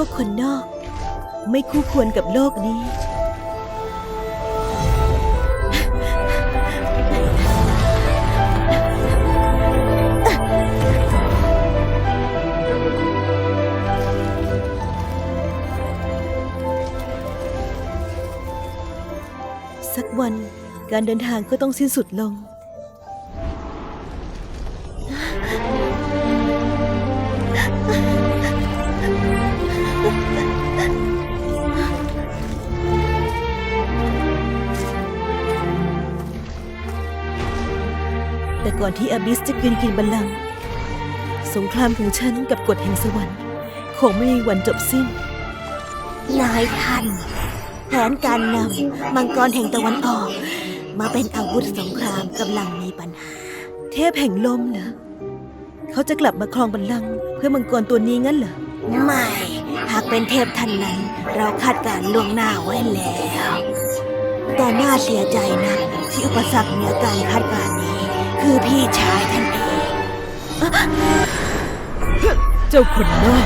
วกคนนอก ไม่คู่ควรกับโลกนี้ สักวันการเดินทางก็ต้องสิ้นสุดลง แต่ก่อนที่อาบิสจะกินกินบัลลังก์สงครามของฉันกับกฎแห่งสวรรค์คงไม่มีวันจบสิ้น นายท่านแผนการนำมังกรแห่งตะวันออก มาเป็นอาวุธสงครามกำลังมีปัญหา เทพแห่งลมเหรอเขาจะกลับมาครองบัลลังก์เพื่อมังกรตัวนี้งั้นเหรอไม่ หากเป็นเทพท่านนั้น เราคาดการณ์ล่วงหน้าไว้แล้ว แต่น่าเสียใจนะที่อุปสรรคเหนือการคาดการณ์นี้ คือพี่ชายท่านเอง เจ้าคนน้อย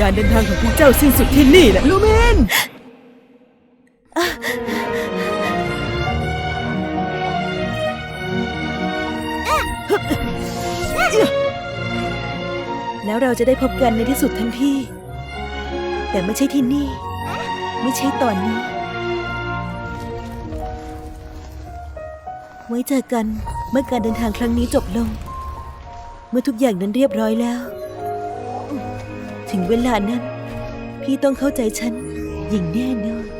การเดินทางของพวกเจ้าสิ้นสุดที่นี่แหละลูเมนแล้วเราจะได้พบกันในที่สุดทั้งพี่ แต่ไม่ใช่ที่นี่ ไม่ใช่ตอนนี้ ไว้เจอกันเมื่อการเดินทางครั้งนี้จบลง เมื่อทุกอย่างนั้นเรียบร้อยแล้ว ถึงเวลานั้น พี่ต้องเข้าใจฉันอย่างแน่นอน